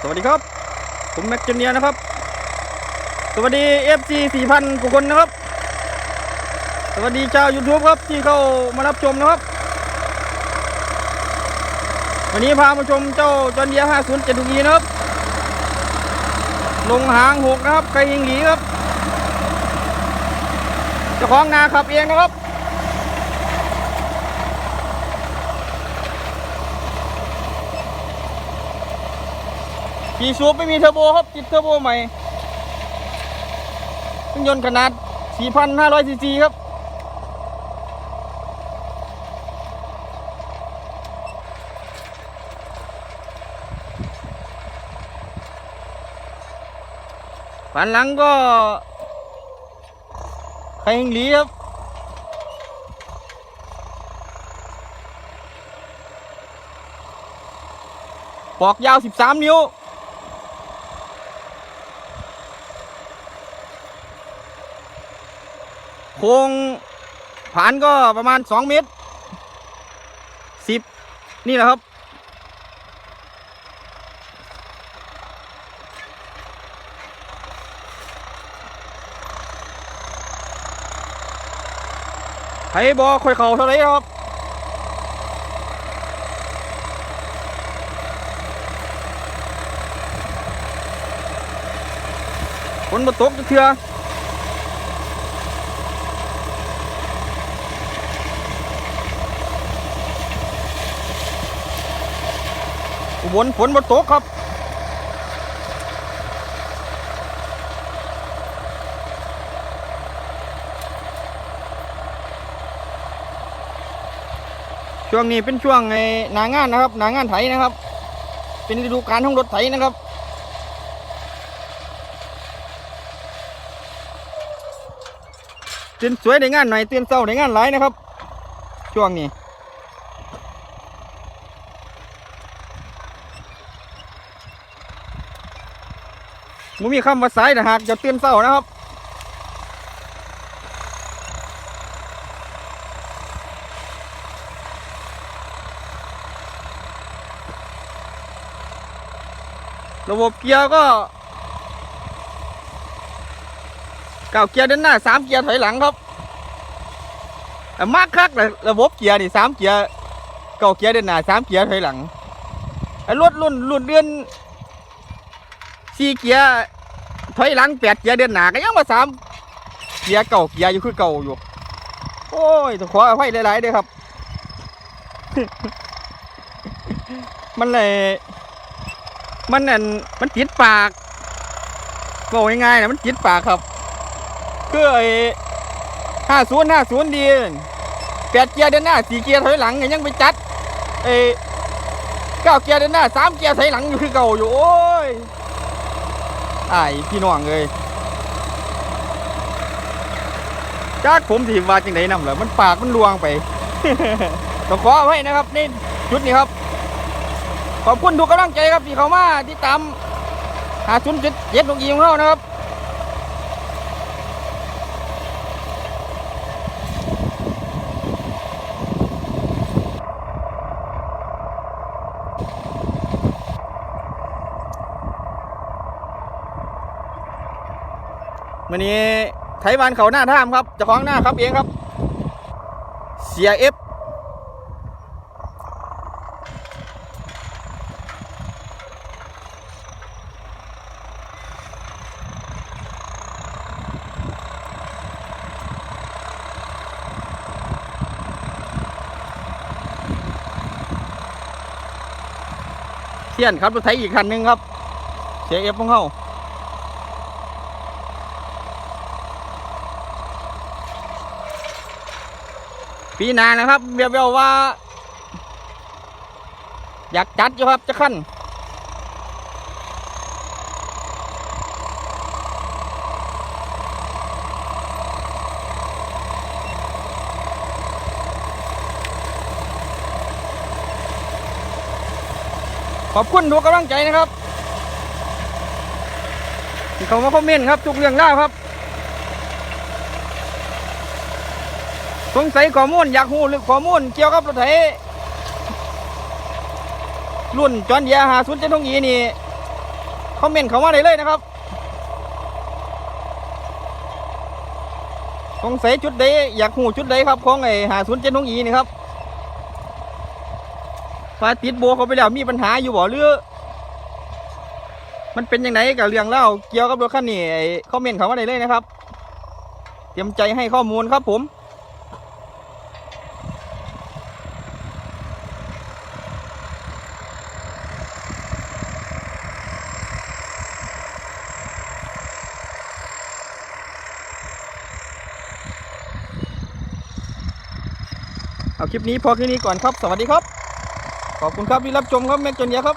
สวัสดีครับ ผมแม็กจูเนียนะครับ สวัสดี FC 4,000กว่าคนนะครับ สวัสดีชาว YouTube ครับที่เข้ามารับชมนะครับ วันนี้พามาชมเจ้าจอนเดีย50 7 2นะครับ ลงหางหกนะครับไก่ยิงหลีครับเจ้าของนาขับเองนะครับ ขี่สูบไม่มีเทอร์โบครับติดเทอร์โบใหม่เครื่องยนต์ขนาด 4,500ซีซีครับ ฝันหลังก็ไข่หิงหลีครับปอกยาว 13 นิ้ว โครงผานก็ประมาณ2เมตร10นี่แหละครับไผบอค่อยเข่าเท่าไรครับฝนมาตกจักเทือ บลฝนมาตกครับช่วงนี้เป็นช่วงไอ้หนางานนะครับหนางานไถนะครับ เป็นฤดูกาลของรถไถนะครับ เตื่นสวยในงานหน่อยตื่นเศร้าในงานหลายนะครับ ช่วงนี้ มุมีคำว่าสายแต่หากจะเตื่นเศร้านะครับระบบเกียร์ก็เก้าเกียร์เดินหน้าสามเกียร์ถอยหลังครับมากคักเลยระบบเกียร์นี่สามเกียร์เก้าเกียร์เดินหน้าสามเกียร์ถอยหลังไอ้รถรุ่นรุ่นเดือน สี่เกียร์ถอยหลังแปดเกียร์เดินหนาก็ยังมาสามเกียร์เก่าเกียร์อยู่คือเก่าอยู่ โอ้ยต้องขออภัยหลายๆเด้ครับ มันเลย มันนั่นมันติดปากบอกง่ายๆนะมันติดปากครับคือไอ้ห้าศูนย์ห้าศูนย์ดีแปดเกียร์เดินหน้าสี่เกียร์ถอยหลังยังไปจัดไอ้เก้าเกียร์เดินหน้าสามเกียร์ถอยหลังอยู่คือเก่าอยู่โอ้ย อายพี่น้องเลยจากผมสิว่าจังไดนำเหรอมันปากมันลวงไปต้องขอไว้นะครับนี่จุดนี้ครับ ขอบคุณทุกกำลังใจครับที่เขามาที่ตามหาชุนเจ็ดหกยีของเขานะครับ วันนี้ไทยบานเขาหน้าท่ามครับเจ้าของหน้าครับเองครับเสียเอฟเทียนครับรถไถอีกคันหนึ่งครับเสียเอฟของเขา ปีหนานะครับเบียวๆว่า อยากจัดอยู่ครับจะขั้นขอบคุณทุกกำลังใจนะครับเขามาคอมเมนต์ครับทุกเรื่องเล่าครับ สงสัยข้อมูลอยากรู้หรือข้อมูลเกี่ยวกับรถไถรุ่นจอนเดียหาสุดเจ็ดทงอีนี่คอมเมนต์เข้ามาได้เลยนะครับสงสัยจุดใดอยากหูจุดใดครับของไอ้หาศูนเจ็ดของอีนี่ครับฟาติดโบเขาไปแล้วมีปัญหาอยู่บ่หรือมันเป็นยังไงกับเรื่องเล่าเกี่ยวกับรถคันนี้คอมเมนต์เข้ามาได้เลยนะครับ เตรียมใจให้ข้อมูลครับผม เอาคลิปนี้พอแค่นี้ก่อนครับ สวัสดีครับ ขอบคุณครับที่รับชมครับแม็กจนเยอะครับ